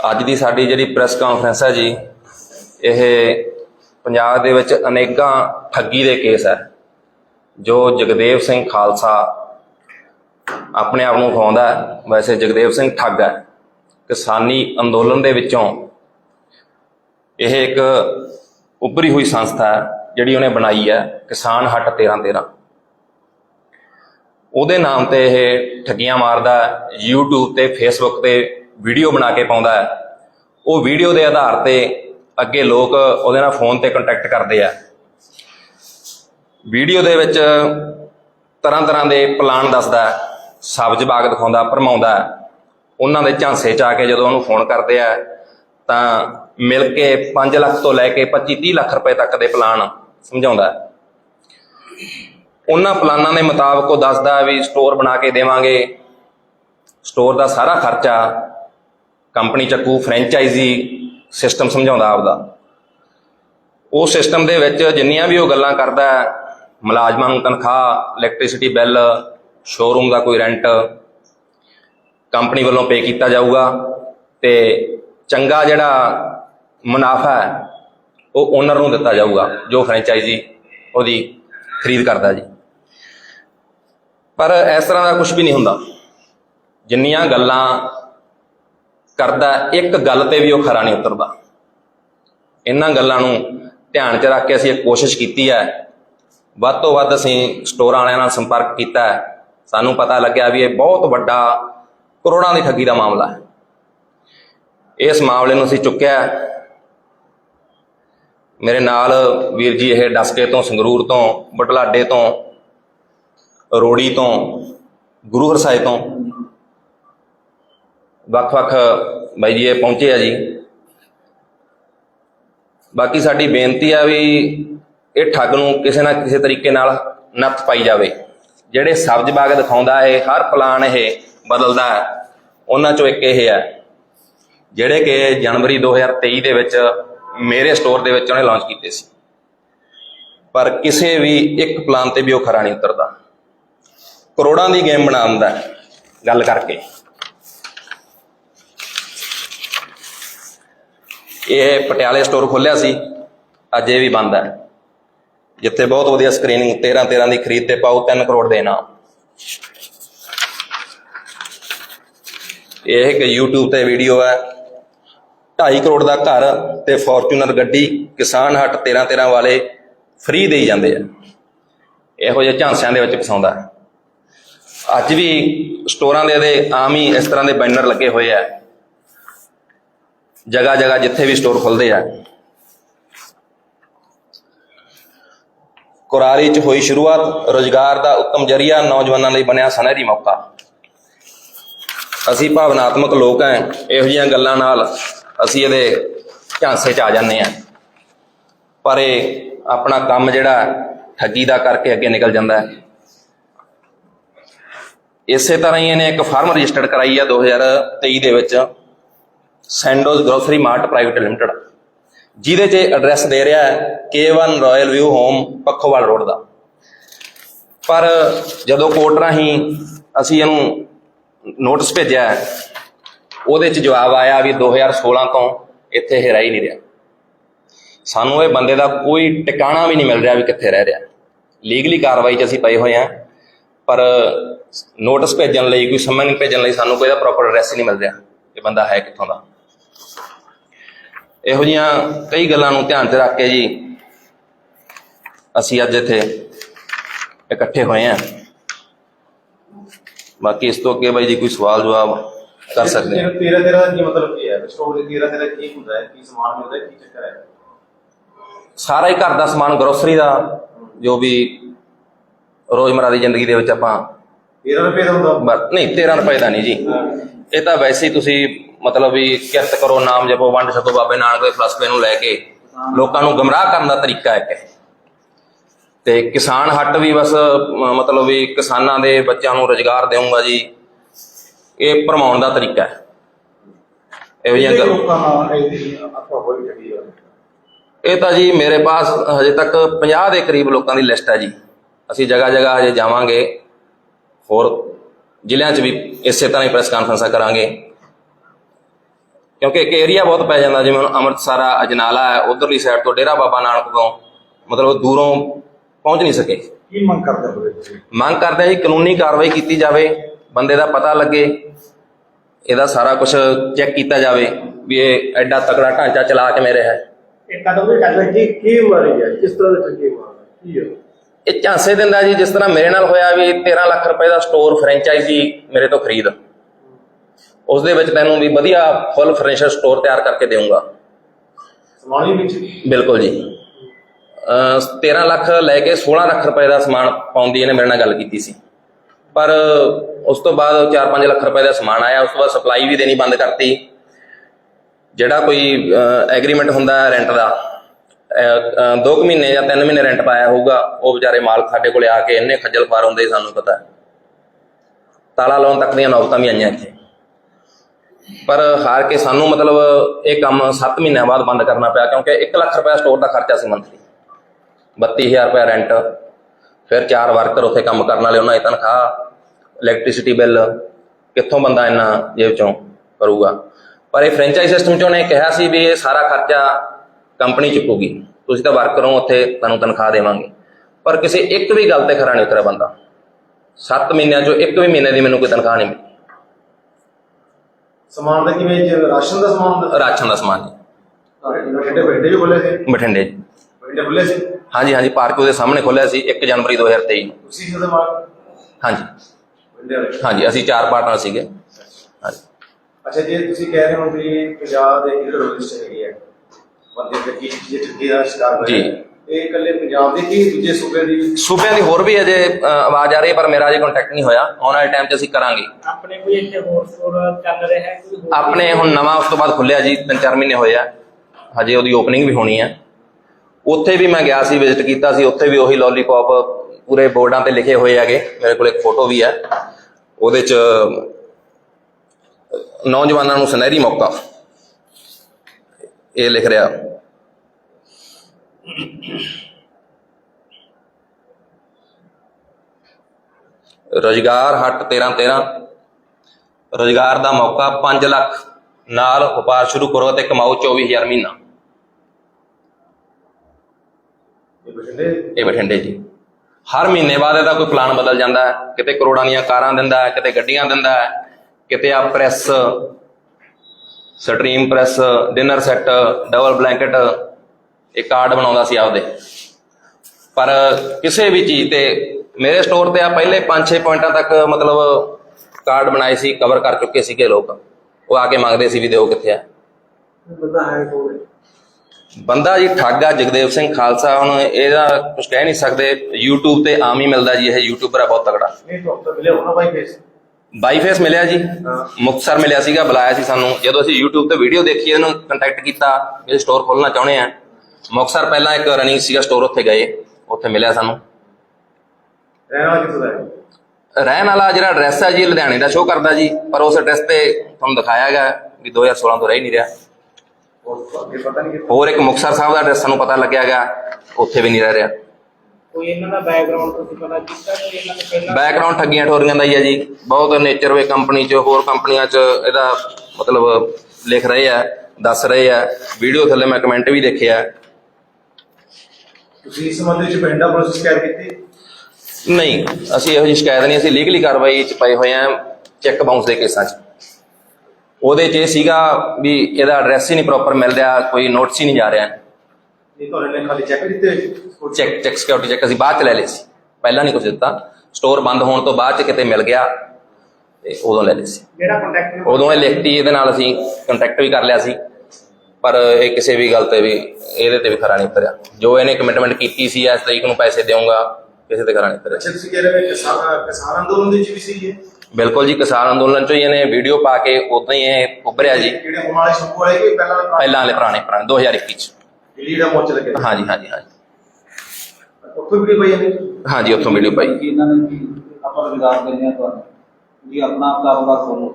ਅੱਜ ਦੀ ਸਾਡੀ ਜਿਹੜੀ ਪ੍ਰੈਸ ਕਾਨਫਰੰਸ ਹੈ ਜੀ, ਇਹ ਪੰਜਾਬ ਦੇ ਵਿੱਚ ਅਨੇਕਾਂ ਠੱਗੀ ਦੇ ਕੇਸ ਹੈ, ਜੋ ਜਗਦੇਵ ਸਿੰਘ ਖਾਲਸਾ ਆਪਣੇ ਆਪ ਨੂੰ ਕਹਾਉਂਦਾ ਵੈਸੇ ਜਗਦੇਵ ਸਿੰਘ ਠੱਗ ਹੈ। ਕਿਸਾਨੀ ਅੰਦੋਲਨ ਦੇ ਵਿੱਚੋਂ ਇਹ ਇੱਕ ਉੱਭਰੀ ਹੋਈ ਸੰਸਥਾ ਹੈ, ਜਿਹੜੀ ਉਹਨੇ ਬਣਾਈ ਹੈ, ਕਿਸਾਨ ਹੱਟ 13 13 ਉਹਦੇ ਨਾਮ ਤੇ ਇਹ ਠੱਗੀਆਂ ਮਾਰਦਾ ਹੈ, YouTube ਤੇ Facebook ਤੇ ਵੀਡੀਓ ਬਣਾ ਕੇ ਪਾਉਂਦਾ ਹੈ। ਉਹ ਵੀਡੀਓ ਦੇ ਆਧਾਰ ਤੇ ਅੱਗੇ ਲੋਕ ਉਹਦੇ ਨਾਲ ਫੋਨ ਤੇ ਕੰਟੈਕਟ ਕਰਦੇ ਆ। ਵੀਡੀਓ ਦੇ ਵਿੱਚ ਤਰ੍ਹਾਂ ਤਰ੍ਹਾਂ ਦੇ ਪਲਾਨ ਦੱਸਦਾ ਸਬਜ਼ ਬਾਗ ਦਿਖਾਉਂਦਾ, ਭਰਮਾਉਂਦਾ ਉਹਨਾਂ ਦੇ ਝਾਂਸੇ ਚ ਆ ਕੇ ਜਦੋਂ ਉਹਨੂੰ ਫੋਨ ਕਰਦੇ ਆ, ਤਾਂ ਮਿਲ ਕੇ 5 ਲੱਖ ਤੋਂ ਲੈ ਕੇ 25 30 ਲੱਖ ਰੁਪਏ ਤੱਕ ਦੇ ਪਲਾਨ ਸਮਝਾਉਂਦਾ ਉਹਨਾਂ ਪਲਾਨਾਂ ਦੇ ਮੁਤਾਬਕ ਉਹ ਦੱਸਦਾ ਵੀ ਸਟੋਰ ਬਣਾ ਕੇ ਦੇਵਾਂਗੇ। ਸਟੋਰ ਦਾ ਸਾਰਾ ਖਰਚਾ ਕੰਪਨੀ ਚੱਕੂ ਫਰੈਂਚਾਈਜ਼ੀ ਸਿਸਟਮ ਸਮਝਾਉਂਦਾ ਆਪਦਾ। ਉਹ ਸਿਸਟਮ ਦੇ ਵਿੱਚ ਜਿੰਨੀਆਂ ਵੀ ਉਹ ਗੱਲਾਂ ਕਰਦਾ ਮੁਲਾਜ਼ਮਾਂ ਨੂੰ ਤਨਖਾਹ ਇਲੈਕਟ੍ਰਿਸਿਟੀ ਬਿੱਲ ਸ਼ੋਰੂਮ ਦਾ ਕੋਈ ਰੈਂਟ ਕੰਪਨੀ ਵੱਲੋਂ ਪੇ ਕੀਤਾ ਜਾਊਗਾ ਤੇ ਚੰਗਾ ਜਿਹੜਾ ਮੁਨਾਫਾ ਹੈ, ਉਹ ਓਨਰ ਨੂੰ ਦਿੱਤਾ ਜਾਊਗਾ, ਜੋ ਫਰੈਂਚਾਈਜ਼ੀ ਉਹਦੀ ਖਰੀਦ ਕਰਦਾ ਜੀ। ਪਰ ਇਸ ਤਰ੍ਹਾਂ ਦਾ ਕੁਝ ਵੀ ਨਹੀਂ ਹੁੰਦਾ। ਜਿੰਨੀਆਂ ਗੱਲਾਂ ਕਰਦਾ ਇੱਕ ਗੱਲ ਤੇ ਵੀ ਉਹ ਖਰਾ ਨਹੀਂ ਉਤਰਦਾ। ਇਹਨਾਂ ਗੱਲਾਂ ਨੂੰ ਧਿਆਨ 'ਚ ਰੱਖ ਕੇ ਅਸੀਂ ਇਹ ਕੋਸ਼ਿਸ਼ ਕੀਤੀ ਹੈ। ਵੱਧ ਤੋਂ ਵੱਧ ਅਸੀਂ ਸਟੋਰਾਂ ਵਾਲਿਆਂ ਨਾਲ ਸੰਪਰਕ ਕੀਤਾ ਸਾਨੂੰ ਪਤਾ ਲੱਗਿਆ ਵੀ ਇਹ ਬਹੁਤ ਵੱਡਾ ਕਰੋੜਾਂ ਦੀ ਠੱਗੀ ਦਾ ਮਾਮਲਾ ਹੈ। ਇਸ ਮਾਮਲੇ ਨੂੰ ਅਸੀਂ ਚੁੱਕਿਆ ਮੇਰੇ ਨਾਲ ਵੀਰ ਜੀ ਇਹ ਡਸਕੇ ਤੋਂ, ਸੰਗਰੂਰ ਤੋਂ, ਬਟਲਾਡੇ ਤੋਂ, ਰੋੜੀ ਤੋਂ, ਗੁਰੂ ਹਰਸਾਏ ਤੋਂ ਵੱਖ-ਵੱਖ ਬਾਈ ਜੀ ਇਹ ਪਹੁੰਚੇ ਆ ਜੀ। ਬਾਕੀ ਸਾਡੀ ਬੇਨਤੀ ਆ ਵੀ ਇਹ ਠੱਗ ਨੂੰ ਕਿਸੇ ਨਾ ਕਿਸੇ ਤਰੀਕੇ ਨਾਲ ਨੱਥ ਪਾਈ ਜਾਵੇ। ਜਿਹੜੇ ਸਬਜ਼ ਬਾਗ ਦਿਖਾਉਂਦਾ ਹੈ ਹਰ ਪਲਾਨ ਇਹ ਬਦਲਦਾ ਹੈ। ਉਹਨਾਂ ਚੋਂ ਇੱਕ ਇਹ ਹੈ, ਜਿਹੜੇ ਕਿ ਜਨਵਰੀ 2023 ਦੇ ਵਿੱਚ ਮੇਰੇ ਸਟੋਰ ਦੇ ਵਿੱਚ ਉਹਨੇ ਲਾਂਚ ਕੀਤੇ ਸੀ। ਪਰ ਕਿਸੇ ਵੀ ਇੱਕ ਪਲਾਨ ਤੇ ਵੀ ਉਹ ਖਰਾ ਨਹੀਂ ਉਤਰਦਾ। ਕਰੋੜਾਂ ਦੀ ਗੇਮ ਬਣਾ ਦਿੰਦਾ ਗੱਲ ਕਰਕੇ। ਇਹ ਪਟਿਆਲੇ ਸਟੋਰ ਖੋਲਿਆ ਸੀ, ਅੱਜ ਇਹ ਵੀ ਬੰਦ ਹੈ। ਜਿੱਥੇ ਬਹੁਤ ਵਧੀਆ ਸਕਰੀਨਿੰਗ 13 13 ਦੀ ਖਰੀਦ ਤੇ ਪਾਓ 3 ਕਰੋੜ ਦੇ ਇਨਾਮ। ਇਹ ਇੱਕ YouTube ਤੇ ਵੀਡੀਓ ਹੈ। 2.5 ਕਰੋੜ ਦਾ ਘਰ ਤੇ ਫੋਰਚੂਨਰ ਗੱਡੀ ਕਿਸਾਨ ਹੱਟ 13 13 ਵਾਲੇ ਫ੍ਰੀ ਦੇਈ ਜਾਂਦੇ ਆ। ਇਹੋ ਜਿਹੇ ਝਾਂਸਿਆਂ ਦੇ ਵਿੱਚ ਫਸਾਉਂਦਾ ਅੱਜ ਵੀ ਸਟੋਰਾਂ ਦੇ ਇਹਦੇ ਆਮ ਹੀ ਇਸ ਤਰ੍ਹਾਂ ਦੇ ਬੈਨਰ ਲੱਗੇ ਹੋਏ ਆ। ਜਗ੍ਹਾ ਜਗ੍ਹਾ ਜਿੱਥੇ ਵੀ ਸਟੋਰ ਖੁੱਲਦੇ ਆ। ਕੁਰਾਲੀ ਚ ਹੋਈ ਸ਼ੁਰੂਆਤ, ਰੋਜ਼ਗਾਰ ਦਾ ਉੱਤਮ ਜਰੀਆ ਨੌਜਵਾਨਾਂ ਲਈ ਬਣਿਆ ਸੁਨਹਿਰੀ ਮੌਕਾ। ਅਸੀਂ ਭਾਵਨਾਤਮਕ ਲੋਕ ਹਾਂ ਇਹੋ ਜਿਹੀਆਂ ਗੱਲਾਂ ਨਾਲ ਅਸੀਂ ਇਹਦੇ ਝਾਂਸੇ ਚ ਆ ਜਾਂਦੇ ਆ। ਪਰ ਇਹ ਆਪਣਾ ਕੰਮ ਜਿਹੜਾ ਠੱਗੀ ਦਾ ਕਰਕੇ ਅੱਗੇ ਨਿਕਲ ਜਾਂਦਾ ਹੈ। ਇਸੇ ਤਰ੍ਹਾਂ ਹੀ ਇਹਨੇ ਇੱਕ ਫਾਰਮ ਰਜਿਸਟਰਡ ਕਰਾਈ ਆ 2023 ਦੇ ਵਿੱਚ। Sandoz grocery mart private limited. ਜਿਹਦੇ 'ਚ ਐਡਰੈਸ ਦੇ ਰਿਹਾ ਹੈ K1 royal view home Pakhowal road ਦਾ। ਪਰ ਜਦੋਂ ਕੋਰਟ ਰਾਹੀਂ ਅਸੀਂ ਇਹਨੂੰ ਨੋਟਿਸ ਭੇਜਿਆ ਉਹਦੇ 'ਚ ਜਵਾਬ ਆਇਆ ਵੀ 2016 ਤੋਂ ਇੱਥੇ ਇਹ ਰਹਿ ਹੀ ਨਹੀਂ ਰਿਹਾ। ਸਾਨੂੰ ਇਹ ਬੰਦੇ ਦਾ ਕੋਈ ਟਿਕਾਣਾ ਵੀ ਨਹੀਂ ਮਿਲ ਰਿਹਾ ਵੀ ਕਿੱਥੇ ਰਹਿ ਰਿਹਾ। ਲੀਗਲੀ ਕਾਰਵਾਈ 'ਚ ਅਸੀਂ ਪਏ ਹੋਏ ਹਾਂ, ਪਰ ਨੋਟਿਸ ਭੇਜਣ ਲਈ, ਕੋਈ ਸਮਨ ਭੇਜਣ ਲਈ ਸਾਨੂੰ ਕੋਈ ਦਾ ਪ੍ਰੋਪਰ ਐਡਰੈਸ ਹੀ ਨਹੀਂ ਮਿਲ ਰਿਹਾ ਇਹ ਬੰਦਾ ਹੈ ਕਿੱਥੋਂ ਦਾ। ਇਹੋ ਜੀਆਂ ਕਈ ਗੱਲਾਂ ਨੂੰ ਧਿਆਨ 'ਚ ਰੱਖ ਕੇ ਜੀ ਅਸੀਂ ਅੱਜ ਇੱਥੇ ਇਕੱਠੇ ਹੋਏ ਹਾਂ। ਬਾਕੀ ਇਸ ਤੋਂ ਅੱਗੇ ਬਾਈ ਜੀ ਕੋਈ ਸਵਾਲ ਜਵਾਬ ਕਰ ਸਕਦੇ ਹਾਂ। ਤੇਰਾ ਤੇਰਾ ਕੀ ਮਤਲਬ ਕੀ ਹੈ? ਸਟੋਰ ਦੇ ਤੇਰਾ ਤੇਰਾ ਕੀ ਹੁੰਦਾ ਹੈ? ਕੀ ਸਮਾਨ ਮਿਲਦਾ ਹੈ? ਕੀ ਚੱਕਰ ਹੈ? ਸਾਰਾ ਹੀ ਘਰ ਦਾ ਸਮਾਨ ਗਰੋਸਰੀ ਦਾ ਜੋ ਵੀ ਰੋਜ਼ਮਰਾ ਦੀ ਜ਼ਿੰਦਗੀ ਦੇ ਵਿੱਚ ਆਪਾਂ 13 ਰੁਪਏ ਦਾ ਹੁੰਦਾ। ਨਹੀਂ 13 ਰੁਪਏ ਦਾ ਨਹੀਂ ਜੀ। ਇਹ ਤਾਂ ਵੈਸੇ ਹੀ ਤੁਸੀਂ ਮਤਲਬ ਵੀ ਕਿਰਤ ਕਰੋ ਨਾਮ ਜਪੋ ਵੰਡ ਛਕੋ ਬਾਬੇ ਨਾਨਕ ਦੇ ਫਲਸਫੇ ਨੂੰ ਲੈ ਕੇ ਲੋਕਾਂ ਨੂੰ ਗਮਰਾਹ ਕਰਨ ਦਾ ਤਰੀਕਾ ਹੈ ਤੇ ਕਿਸਾਨ ਹੱਟ ਵੀ ਬਸ ਮਤਲਬ ਵੀ ਕਿਸਾਨਾਂ ਦੇ ਬੱਚਿਆਂ ਨੂੰ ਰੋਜ਼ਗਾਰ ਦੇਵਾਂਗਾ ਜੀ ਇਹ ਭਰਮਾਉਣ ਦਾ ਤਰੀਕਾ ਹੈ। ਇਹੋ ਜਿਹੀਆਂ ਗੱਲ। ਇਹ ਤਾਂ ਜੀ ਮੇਰੇ ਪਾਸ ਹਜੇ ਤੱਕ 50 ਦੇ ਕਰੀਬ ਲੋਕਾਂ ਦੀ ਲਿਸਟ ਹੈ ਜੀ। ਅਸੀਂ ਜਗ੍ਹਾ ਜਗ੍ਹਾ ਹਜੇ ਜਾਵਾਂਗੇ ਹੋਰ ਜ਼ਿਲ੍ਹਿਆਂ 'ਚ ਵੀ ਇਸੇ ਤਰ੍ਹਾਂ ਹੀ ਪ੍ਰੈਸ ਕਾਨਫਰੰਸਾਂ ਕਰਾਂਗੇ। ਕਿਉਂਕਿ ਇੱਕ ਏਰੀਆ ਬਹੁਤ ਪੈ ਜਾਂਦਾ ਜਿਵੇਂ ਹੁਣ ਅੰਮ੍ਰਿਤਸਰ ਆ ਅਜਨਾਲਾ ਹੈ ਉਧਰਲੀ ਸਾਈਡ ਤੋਂ ਡੇਰਾ ਬਾਬਾ ਨਾਨਕ ਤੋਂ ਮਤਲਬ ਦੂਰੋਂ ਪਹੁੰਚ ਨਹੀਂ ਸਕੇ। ਕੀ ਮੰਗ ਕਰਦੇ ਹੋ ਤੁਸੀਂ? ਮੰਗ ਕਰਦੇ ਹਾਂ ਜੀ ਕਾਨੂੰਨੀ ਕਾਰਵਾਈ ਕੀਤੀ ਜਾਵੇ ਬੰਦੇ ਦਾ ਪਤਾ ਲੱਗੇ ਇਹਦਾ ਸਾਰਾ ਕੁਝ ਚੈੱਕ ਕੀਤਾ ਜਾਵੇ ਵੀ ਇਹ ਐਡਾ ਤਕੜਾ ਢਾਂਚਾ ਚਲਾ ਕਿਵੇਂ ਰਿਹਾ ਹੈ। ਇਹ ਕਦਮ ਵੀ ਕਰਦੇ ਕੀ ਕੀ ਮਾਰੀ ਹੈ ਕਿਸ ਤਰ੍ਹਾਂ ਦੇ ਠੱਗੀ ਮਾਰ ਕੀ ਹੈ ਇਹ ਝਾਂਸੇ ਦਿੰਦਾ ਜੀ ਜਿਸ ਤਰ੍ਹਾਂ ਮੇਰੇ ਨਾਲ ਹੋਇਆ ਵੀ 13 ਲੱਖ ਰੁਪਏ ਦਾ ਸਟੋਰ ਫਰੈਂਚਾਈਜ਼ੀ ਮੇਰੇ ਤੋਂ ਖਰੀਦ। ਉਸ ਦੇ ਵਿੱਚ ਤੈਨੂੰ ਵੀ ਵਧੀਆ ਫੁੱਲ ਫਰਨੀਚਰ ਸਟੋਰ ਤਿਆਰ ਕਰਕੇ ਦੇਵਾਂਗਾ ਸਮਾਨ ਵੀ ਵਿੱਚ ਬਿਲਕੁਲ ਜੀ। ਅਹ 13 ਲੱਖ ਲੈ ਕੇ 16 ਲੱਖ ਰੁਪਏ ਦਾ ਸਮਾਨ ਪਾਉਣ ਦੀ ਇਹਨੇ ਮੇਰੇ ਨਾਲ ਗੱਲ ਕੀਤੀ ਸੀ। ਪਰ ਉਸ ਤੋਂ ਬਾਅਦ 4-5 ਲੱਖ ਰੁਪਏ ਦਾ ਸਮਾਨ ਆਇਆ ਉਸ ਤੋਂ ਬਾਅਦ ਸਪਲਾਈ ਵੀ ਦੇਣੀ ਬੰਦ ਕਰਤੀ। ਜਿਹੜਾ ਕੋਈ ਐਗਰੀਮੈਂਟ ਹੁੰਦਾ ਰੈਂਟ ਦਾ 2 ਮਹੀਨੇ ਜਾਂ 3 ਮਹੀਨੇ ਰੈਂਟ ਪਾਇਆ ਹੋਊਗਾ ਉਹ ਵਿਚਾਰੇ ਮਾਲਕ ਸਾਡੇ ਕੋਲੇ ਆ ਕੇ ਇੰਨੇ ਖੱਜਲ ਖਵਾਰ ਹੁੰਦੇ ਸਾਨੂੰ ਪਤਾ। ਤਾਲਾ ਲਾਉਣ ਤੱਕ ਦੀਆਂ ਨੌਬਤਾਂ ਵੀ ਆਈਆਂ ਇੱਥੇ। ਪਰ ਹਾਰ ਕੇ ਸਾਨੂੰ ਮਤਲਬ ਇਹ ਕੰਮ 7 ਮਹੀਨਿਆਂ ਬਾਅਦ ਬੰਦ ਕਰਨਾ ਪਿਆ, ਕਿਉਂਕਿ 1 ਲੱਖ ਰੁਪਏ ਸਟੋਰ ਦਾ ਖਰਚਾ ਸੀ ਮੰਥਲੀ 32000 ਰੁਪਏ ਰੈਂਟ ਫਿਰ ਚਾਰ ਵਰਕਰ ਉੱਥੇ ਕੰਮ ਕਰਨ ਵਾਲੇ, ਉਹਨਾਂ ਦੀ ਤਨਖਾਹ ਇਲੈਕਟ੍ਰਿਸਿਟੀ ਬਿੱਲ ਕਿੱਥੋਂ ਬੰਦਾ ਇੰਨਾ ਜੇਬ ਚੋਂ ਕਰੂਗਾ ਪਰ ਇਹ ਫਰੈਂਚਾਈਜ਼ ਸਿਸਟਮ ਚੋਂ ਨੇ ਕਿਹਾ ਸੀ ਵੀ ਇਹ ਸਾਰਾ ਖਰਚਾ ਕੰਪਨੀ ਚੁੱਕੂਗੀ। ਤੁਸੀਂ ਤਾਂ ਵਰਕਰ ਹੋ, ਉੱਥੇ ਤੁਹਾਨੂੰ ਤਨਖਾਹ ਦੇਵਾਂਗੇ। ਪਰ ਕਿਸੇ ਇੱਕ ਵੀ ਗੱਲ ਤੇ ਖਰਾ ਨਹੀਂ ਉਤਰਿਆ ਬੰਦਾ। 7 ਮਹੀਨਿਆਂ ਚੋਂ ਇੱਕ ਵੀ ਮਹੀਨੇ ਦੀ ਮੈਨੂੰ ਕੋਈ ਤਨਖਾਹ ਨਹੀਂ ਮਿਲੀ। ਸਮਾਨ ਦਾ ਕਿਵੇਂ ਜੇ? ਰਾਸ਼ਨ ਦਾ ਸਮਾਨ ਦਾ ਰਾਸ਼ਨ ਦਾ ਸਮਾਨ ਜੀ। ਬਠਿੰਡੇ ਬਠਿੰਡੇ ਵੀ ਬੋਲੇ ਸੀ? ਬਠਿੰਡੇ। ਬਠਿੰਡੇ ਬੋਲੇ ਸੀ? ਹਾਂਜੀ ਹਾਂਜੀ ਪਾਰਕ ਉਹਦੇ ਸਾਹਮਣੇ ਖੋਲਿਆ ਸੀ 1 ਜਨਵਰੀ 2023 ਨੂੰ ਤੁਸੀਂ ਜਿਹਦੇ ਮਾਲ ਹਾਂਜੀ। ਬਠਿੰਡੇ ਵਾਲੇ। ਹਾਂਜੀ ਅਸੀਂ ਚਾਰ ਪਾਰਟਨਰ ਸੀਗੇ। ਹਾਂਜੀ। ਅੱਛਾ ਜੇ ਤੁਸੀਂ ਕਹਿ ਰਹੇ ਹੋ ਵੀ ਪੰਜਾਬ ਦੇ ਜਿਹੜੇ ਟੂਰਿਸਟ ਹੈਗੇ ਆ ਬੰਦੇ ਤੇ ਕੀ ਜੇ ਠੱਗੀ ਦਾ ਸ਼ਿਕਾਰ ਹੋਏ ਜੀ। ਇਹ ਇਕੱਲੇ ਪੰਜਾਬ ਦੇ ਕੀ ਦੂਜੇ ਸੂਬੇ ਦੀ ਸੂਬਿਆਂ ਦੀ ਹੋਰ ਵੀ ਅਜੇ ਅ, ਆਵਾਜ਼ ਆ ਰਹੀ ਹੈ ਪਰ ਮੇਰਾ ਅਜੇ ਕੰਟੈਕਟ ਨਹੀਂ ਹੋਇਆ। ਆਉਣ ਵਾਲੇ ਟਾਈਮ 'ਚ ਅਸੀਂ ਕਰਾਂਗੇ। ਆਪਣੇ ਕੋਈ ਇੱਥੇ ਹੋਰ ਸਟੋਰ ਚੱਲ ਰਿਹਾ ਹੈ ਕੋਈ ਹੋਰ ਆਪਣੇ ਹੁਣ ਨਵਾਂ ਉਸ ਤੋਂ ਬਾਅਦ ਖੁੱਲਿਆ ਜੀ ਤਿੰਨ ਚਾਰ ਮਹੀਨੇ ਹੋਏ ਆ। ਹਜੇ ਉਹਦੀ ਓਪਨਿੰਗ ਵੀ ਹੋਣੀ ਹੈ ਉੱਥੇ ਵੀ ਮੈਂ ਗਿਆ ਸੀ ਵਿਜ਼ਿਟ ਕੀਤਾ ਸੀ ਉੱਥੇ ਵੀ ਉਹੀ ਲੋਲੀਪੌਪ ਪੂਰੇ ਬੋਰਡਾਂ ਤੇ ਲਿਖੇ ਹੋਏ ਹੈਗੇ। ਮੇਰੇ ਕੋਲ ਇੱਕ ਫੋਟੋ ਵੀ ਹੈ ਉਹਦੇ 'ਚ ਨੌਜਵਾਨਾਂ ਨੂੰ ਸੁਨਹਿਰੀ ਮੌਕਾ। ਇਹ ਲਿਖ ਰਿਹਾ। ਰੋਜ਼ਗਾਰ ਹੱਟ 13 13 ਰੋਜ਼ਗਾਰ ਦਾ ਮੌਕਾ 5 ਲੱਖ ਨਾਲ ਵਪਾਰ ਸ਼ੁਰੂ ਕਰੋ ਤੇ ਕਮਾਓ 24000 ਮਹੀਨਾ। ਇਹ ਬਠਿੰਡੇ? ਜੀ। ਹਰ ਮਹੀਨੇ ਬਾਅਦ ਇਹਦਾ ਕੋਈ ਪਲਾਨ ਬਦਲ ਜਾਂਦਾ ਹੈ। ਕਿਤੇ ਕਰੋੜਾਂ ਦੀਆਂ ਕਾਰਾਂ ਦਿੰਦਾ ਹੈ ਕਿਤੇ ਗੱਡੀਆਂ ਦਿੰਦਾ ਹੈ ਕਿਤੇ ਆ press stream press dinner set double blanket ਇਹ ਕਾਰਡ ਬਣਾਉਂਦਾ ਸੀ ਆਪਦੇ। ਪਰ ਕਿਸੇ ਵੀ ਚੀਜ਼ ਤੇ ਮੇਰੇ ਸਟੋਰ ਤੇ ਆ ਪਹਿਲੇ 5-6 ਪੁਆਇੰਟਾਂ ਤੱਕ ਮਤਲਬ ਕਾਰਡ ਬਣਾਏ ਸੀ ਕਵਰ ਕਰ ਚੁੱਕੇ ਸੀਗੇ ਲੋਕ। ਉਹ ਆ ਕੇ ਮੰਗਦੇ ਸੀ ਵੀ ਦਿਓ ਕਿੱਥੇ ਆ। ਬੰਦਾ ਜੀ ਠੱਗ ਜਗਦੇਵ ਸਿੰਘ ਖਾਲਸਾ ਹੁਣ ਇਹਦਾ ਕੁਝ ਕਹਿ ਨਹੀਂ ਸਕਦੇ। YouTube ਤੇ ਆਮ ਹੀ ਮਿਲਦਾ ਜੀ ਇਹ ਯੂਟਿਊਬਰ ਆ ਬਹੁਤ ਤਗੜਾ ਨਹੀਂ ਤੋਂ ਤਾਂ ਮਿਲੇ ਹੋਣਾ ਬਾਈ ਫੇਸ ਬਾਈ ਫੇਸ ਮਿਲਿਆ ਜੀ। ਮੁਕਤਸਰ ਮਿਲਿਆ ਸੀਗਾ ਬੁਲਾਇਆ ਸੀ ਸਾਨੂੰ। ਜਦੋਂ ਅਸੀਂ YouTube ਤੇ ਵੀਡੀਓ ਦੇਖੀ ਇਹਨੂੰ ਕੰਟੈਕਟ ਕੀਤਾ ਇਹ ਸਟੋਰ ਖੋਲਣਾ ਚਾਹੁੰਦੇ ਆ। ਮੁਕਤਸਰ ਪਹਿਲਾਂ ਇੱਕ ਰਨਿੰਗ ਸੀਗਾ ਸਟੋਰ ਉੱਥੇ ਗਏ ਉੱਥੇ ਮਿਲਿਆ ਸਾਨੂੰ। ਰਹਿਣ ਵਾਲਾ ਕਿੱਥੋਂ ਦਾ ਹੈ? ਰਹਿਣ ਵਾਲਾ ਜਿਹੜਾ ਐਡਰੈਸ ਹੈ ਜੀ ਲੁਧਿਆਣੇ ਦਾ ਸ਼ੋਅ ਕਰਦਾ ਜੀ ਪਰ ਉਸ ਐਡਰੈਸ ਤੇ ਤੁਹਾਨੂੰ ਦਿਖਾਇਆ ਗਿਆ ਵੀ 2016 ਤੋਂ ਰਹਿ ਨਹੀਂ ਰਿਹਾ। ਉਹ ਅੱਗੇ ਪਤਾ ਨਹੀਂ ਕਿੱਥੋਂ। ਹੋਰ ਇੱਕ ਮੁਕਤਸਰ ਸਾਹਿਬ ਦਾ ਐਡਰੈਸ ਸਾਨੂੰ ਪਤਾ ਲੱਗਿਆ ਗਿਆ ਉੱਥੇ ਵੀ ਨਹੀਂ ਰਹਿ ਰਿਹਾ। ਕੋਈ ਇਹਨਾਂ ਦਾ ਬੈਕਗ੍ਰਾਉਂਡ ਤੁਸੀਂ ਪਤਾ ਕੀਤਾ ਕਿ ਇਹਨਾਂ ਨੇ ਪਹਿਲਾਂ? ਬੈਕਗ੍ਰਾਉਂਡ ਠੱਗੀਆਂ ਠੋਰੀਆਂ ਦਾ ਹੀ ਹੈ ਜੀ। ਬਹੁਤ ਨੇਚਰ ਵੇ ਕੰਪਨੀ 'ਚ ਹੋਰ ਕੰਪਨੀਆਂ 'ਚ ਇਹਦਾ ਮਤਲਬ ਲਿਖ ਰਹੇ ਆ ਦੱਸ ਰਹੇ ਆ। ਵੀਡੀਓ ਥੱਲੇ ਮੈਂ ਕਮੈਂਟ ਵੀ ਦੇਖਿਆ। ਤੁਸੀਂ ਇਸ ਸੰਬੰਧ ਵਿੱਚ ਬਠਿੰਡਾ ਪੁਲਿਸ ਸ਼ਿਕਾਇਤ ਕੀਤੀ? ਨਹੀਂ ਅਸੀਂ ਇਹੋ ਜਿਹੀ ਸ਼ਿਕਾਇਤ ਨਹੀਂ ਅਸੀਂ ਲੀਗਲੀ ਕਾਰਵਾਈ 'ਚ ਪਏ ਹੋਏ ਆ ਚੈੱਕ ਬਾਉਂਸ ਦੇ ਕੇਸਾਂ 'ਚ। ਉਹਦੇ 'ਚ ਇਹ ਸੀਗਾ ਵੀ ਇਹਦਾ ਐਡਰੈਸ ਹੀ ਨਹੀਂ ਪ੍ਰੋਪਰ ਮਿਲ ਰਿਹਾ ਕੋਈ ਨੋਟਿਸ ਹੀ ਨਹੀਂ ਜਾ ਰਿਹਾ। ਇਹ ਤੁਹਾਡੇ ਨੇ ਖਾਲੀ ਚੈੱਕ ਦਿੱਤੇ ਹੋਏ? ਚੈੱਕ ਚੈੱਕ ਸਿਕਿਉਰਿਟੀ ਚੈੱਕ ਅਸੀਂ ਬਾਅਦ 'ਚ ਲੈ ਲਏ ਸੀ। ਪਹਿਲਾਂ ਨਹੀਂ ਕੁਝ ਦਿੱਤਾ। ਸਟੋਰ ਬੰਦ ਹੋਣ ਤੋਂ ਬਾਅਦ 'ਚ ਕਿਤੇ ਮਿਲ ਗਿਆ ਤੇ ਉਦੋਂ ਲੈ ਲਏ ਸੀ। ਜਿਹੜਾ ਕੰਟੈਕਟ ਉਦੋਂ ਇਹ ਲਿਖਤੀ ਇਹਦੇ ਨਾਲ ਅਸੀਂ ਕੰਟੈਕਟ ਵੀ ਕਰ ਲਿਆ ਸੀ। ਪਰ ਇਹ ਕਿਸੇ ਵੀ ਗੱਲ ਤੇ ਵੀ ਇਹਦੇ ਤੇ ਵੀ ਖਰਾ ਨਹੀਂ ਉਤਰਿਆ। ਜੋ ਇਹਨੇ ਕਮਿਟਮੈਂਟ ਕੀਤੀ ਸੀ ਇਸ ਤਰੀਕ ਨੂੰ ਪੈਸੇ ਦੇਵਾਂਗਾ ਕਿਸੇ ਤੇ ਖਰਾ ਨਹੀਂ ਉਤਰਿਆ। ਅੱਛਾ ਤੁਸੀਂ ਕਹਿ ਰਹੇ ਹੋ ਕਿਸਾਨ ਕਿਸਾਨ ਅੰਦੋਲਨ ਦੇ ਵਿੱਚ ਵੀ ਸੀ ਇਹ ਬਿਲਕੁਲ ਜੀ ਕਿਸਾਨ ਅੰਦੋਲਨ ਚੋਂ ਹੀ ਇਹਨੇ ਵੀਡੀਓ ਪਾ ਕੇ ਉਦੋਂ ਹੀ ਇਹ ਉੱਭਰਿਆ ਜੀ। ਜਿਹੜੇ ਹੁਣ ਵਾਲੇ ਸ਼ੰਭੂ ਵਾਲੇ ਕਿ ਪਹਿਲਾਂ ਵਾਲੇ ਪਹਿਲਾਂ ਵਾਲੇ ਪੁਰਾਣੇ ਪੁਰਾਣੇ 2021 ਚ। ਦਿੱਲੀ ਦਾ ਮੋਰਚਾ ਲੱਗੇ ਹਾਂਜੀ ਹਾਂਜੀ ਹਾਂਜੀ। ਉੱਥੇ ਵੀ ਪਈ ਜਾਂਦੇ ਹਾਂਜੀ ਉੱਥੋਂ ਵੀਡੀਓ ਪਾਈ। ਕਿ ਇਹਨਾਂ ਨੇ ਕੀ ਆਪਾਂ ਰੁਜ਼ਗਾਰ ਦਿੰਦੇ ਆ ਤੁਹਾਨੂੰ। ਵੀ ਆਪਣਾ ਕਾਰੋਬਾਰ ਖੋਲੋ।